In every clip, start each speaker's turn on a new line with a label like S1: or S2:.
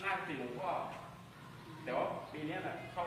S1: หน้ากุฏิหลวงพ่อแต่ว่าปีนี้น่ะเข้า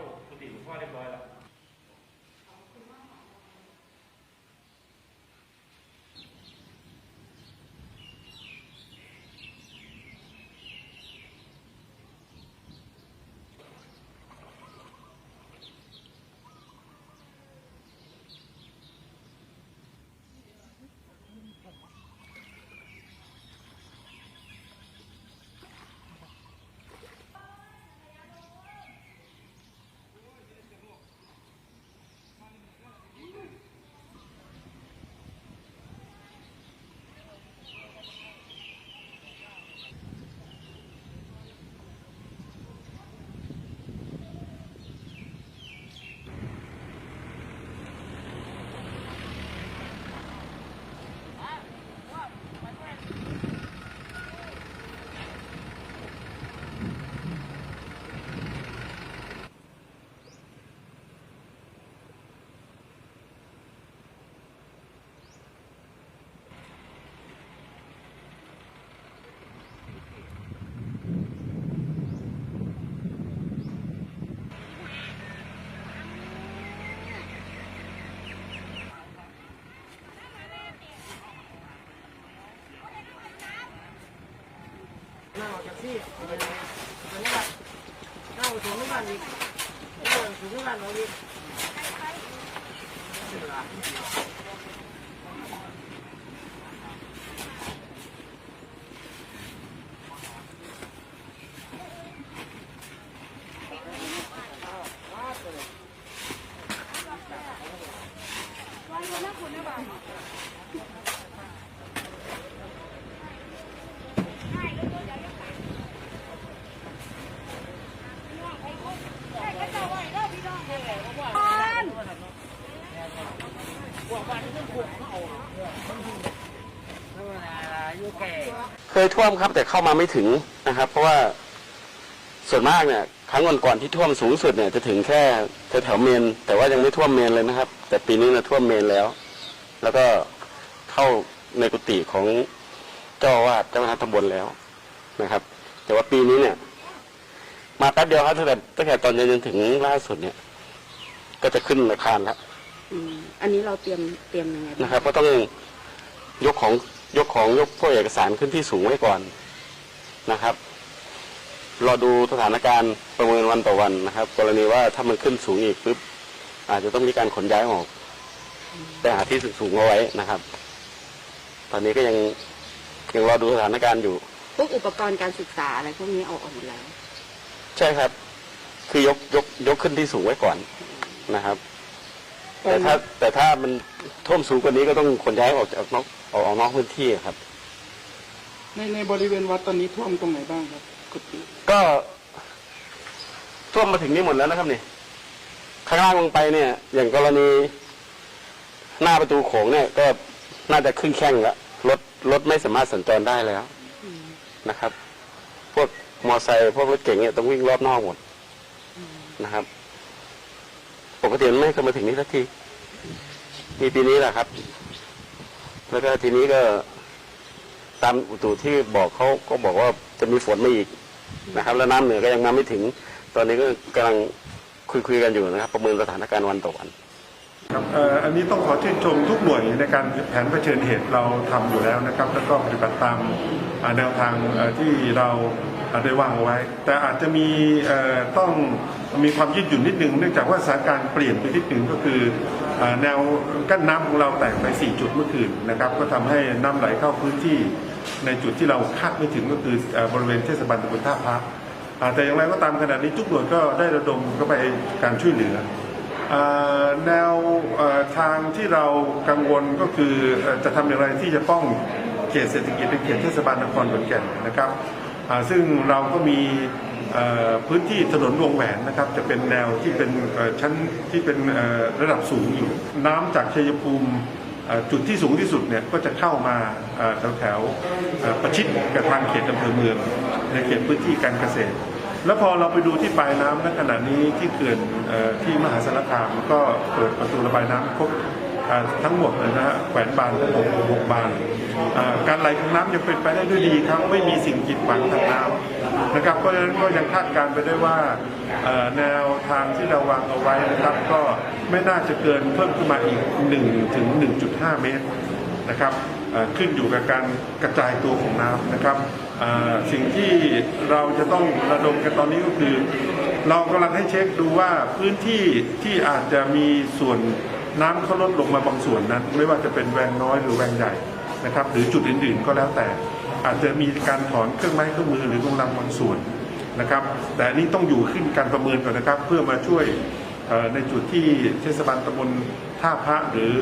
S2: นั่งออกจากที่ไปเลยไปนี่บ้านนั่งถึงนี่บ้านอีกนั่งถึงนี่บ้านเราอีก
S1: ยท่วมครับ แต่เข้ามาไม่ถึงนะครับ เพราะว่าส่วนมากเนี่ยครั้งก่อนๆที่ท่วมสูงสุดเนี่ยจะถึงแค่แถวๆเมน แต่ว่ายังไม่ท่วมเมนเลยนะครับ แต่ปีนี้นะท่วมเมนแล้ว แล้วก็เข้าในกุฏิของเจ้าอาวาสเจ้าคณะตำบลแล้วนะครับ แต่ว่าปีนี้เนี่ย มาแป๊บเดียวครับตั้งแต่ตั้งแต่ตอนเย็นจนถึงล่าสุดเนี่ย ก็จะขึ้นอาคารแล้ว
S3: อืมอันนี้เราเตรียมเตรียมยังไงบ้าง
S1: นะครับ ก็ต้องยกของ ยกของยกพวกเอกสารขึ้นที่สูงไว้ก่อนนะครับรอดูสถานการณ์ประเมินวันต่อวันนะครับ กรณีว่าถ้ามันขึ้นสูงอีกปุ๊บอาจจะต้องมีการขนย้ายออกไปหาที่สูงๆเอาไว้นะครับ ตอนนี้ก็ยังยังรอดูสถานการณ์อยู่
S3: พวกอุปกรณ์การศึกษาอะไรพวกนี้เอาออกหมดแล้ว
S1: ใช่ครับ คือยกยกยกขึ้นที่สูงไว้ก่อนนะครับ แต่ถ้าแต่ถ้ามันท่วมสูงกว่านี้ก็ต้องขนย้ายออกจากนอก ออกออกนอกพื้นที่ครับ
S4: ในในบริเวณวัดตอนนี้ท่วมตรงไหนบ้างครับกุฏิ
S1: ก็ท่วมมาถึงนี่หมดแล้วนะครับนี่ข้างล่างลงไปเนี่ย อย่างกรณี หน้าประตูโขงเนี่ย ก็น่าจะครึ่งแข้งแล้วรถรถไม่สามารถสัญจรได้แล้วนะครับ พวกมอไซค์พวกรถเก๋งเนี่ยต้องวิ่งรอบนอกหมดนะครับปกติมันไม่เคยมาถึงนี่สักทีมีปีนี้แหละครับ แล้วก็ทีนี้ก็ตามอุตุที่บอกเขาก็บอกว่าจะมีฝนมาอีกนะครับ แล้วน้ำเหนือก็ยังมาไม่ถึง ตอนนี้ก็กำลังคุยคุยๆกันอยู่นะครับ ประเมินสถานการณ์วันต่อวัน
S5: ครับอันนี้ต้องขอชื่นชมทุกหน่วยในการแผนเผชิญเหตุเราทำอยู่แล้วนะครับ แล้วก็ปฏิบัติตามแนวทางที่เราได้วางเอาไว้ แต่อาจจะมีต้อง มีความยืดหยุ่นนิดนึงเนื่องจากว่าสถานการณ์เปลี่ยนไปนิดนึงก็คืออแนวกั้นน้ำของเราแตกไป 4 จุดเมื่อคืนนะครับ ก็ทำให้น้ำไหลเข้าพื้นที่ในจุดที่เราคาดไม่ถึงก็คืออบริเวณเทศบาลตำบลท่าพระแต่อย่างไรก็ตามขณะนี้ทุกหน่วยก็ได้ระดมเข้าไปการช่วยเหลือแนวทางที่เรากังวลก็คือจะทำอย่างไรที่จะป้องเขตเศรษฐกิจเป็นเขตเทศบาลนครขอนแก่นนะครับซึ่งเราก็มี พื้นที่ถนนวงแหวนนะครับจะเป็นแนวที่เป็นชั้นที่เป็นระดับสูงอยู่ น้ำจากชัยภูมิจุดที่สูงที่สุดเนี่ยก็จะเข้ามาเอ่อแถวๆประชิดกับทางเขตอำเภอเมือง ในเขตพื้นที่การเกษตร แล้วพอเราไปดูที่ปลายน้ำณขณะนี้ที่เขื่อนที่มหาสารคามก็เปิดประตูระบายน้ำครบทั้งหมดเลยนะฮะแขวนบานทั้งหกหกบาน การไหลของน้ำยังเป็นไปได้ด้วยดีครับ ไม่มีสิ่งกีดขวางทางน้ำ นะครับเพราะฉะนั้นก็ยังคาดการณ์ไปได้ว่าแนวทางที่เราวางเอาไว้นะครับ ก็ไม่น่าจะเกินเพิ่มขึ้นมาอีก1ถึง1.5 เมตรนะครับขึ้นอยู่กับการกระจายตัวของน้ำนะครับสิ่งที่เราจะต้องระดมกันตอนนี้ก็คือ เรากำลังให้เช็คดูว่าพื้นที่ที่อาจจะมีส่วนน้ำเขาลดลงมาบางส่วนนั้น ไม่ว่าจะเป็นแวงน้อยหรือแวงใหญ่นะครับ หรือจุดอื่นๆก็แล้วแต่ อาจจะมีการถอนเครื่องไม้เครื่องมือหรือกำลังบางส่วนนะครับ แต่นนี้ต้องอยู่ขึ้นการประเมินก่อนนะครับ เพื่อมาช่วยในจุดที่เทศบาลตำบลท่าพระหรือ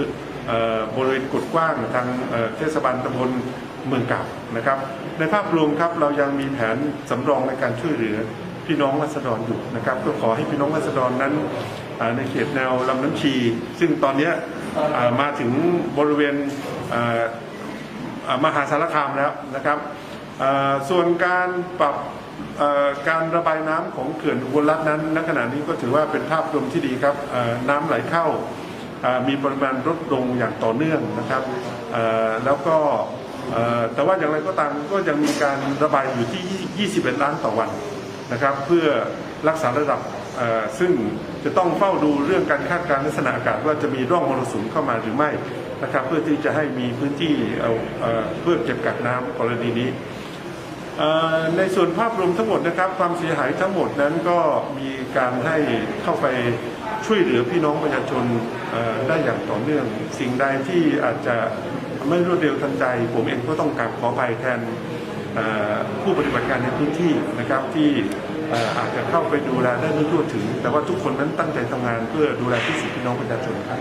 S5: บริเวณกุดกว้างทางเทศบาลตำบลเมืองเก่านะครับ ในภาพรวมครับเรายังมีแผนสำรองในการช่วยเหลือพี่น้องรัษฎรอยู่นะครับก็ขอให้พี่น้องรัษฎรนั้นในเขตแนวลำน้ำชี ซึ่งตอนนี้มาถึงบริเวณ มหาสารคามแล้วนะครับส่วนการปรับการระบายน้ำของเขื่อนอุบลรัตน์นั้นณขณะนี้ก็ถือว่าเป็นภาพรวมที่ดีครับน้ำไหลเข้ามีปริมาณลดลงอย่างต่อเนื่องนะครับแล้วก็แต่ว่าอย่างไรก็ตามก็ยังมีการระบายอยู่ที่ 21 ล้านต่อวันนะครับ เพื่อรักษาระดับ ซึ่งจะต้องเฝ้าดูเรื่องการคาดการณ์ลักษณะอากาศว่าจะมีร่องมรสุมเข้ามาหรือไม่นะครับ เพื่อที่จะให้มีพื้นที่เพื่อเก็บกักน้ำกรณีนี้ ในส่วนภาพรวมทั้งหมดนะครับ ความเสียหายทั้งหมดนั้นก็มีการให้เข้าไปช่วยเหลือพี่น้องประชาชนได้อย่างต่อเนื่อง สิ่งใดที่อาจจะไม่รวดเร็วทันใจ ผมเองก็ต้องกราบขออภัยแทนผู้ปฏิบัติการในพื้นที่นะครับที่ อาจจะเข้าไปดูแลได้ไม่ทั่วถึง แต่ว่าทุกคนนั้นตั้งใจทำงานเพื่อดูแลที่สุดพี่น้องประชาชนครับ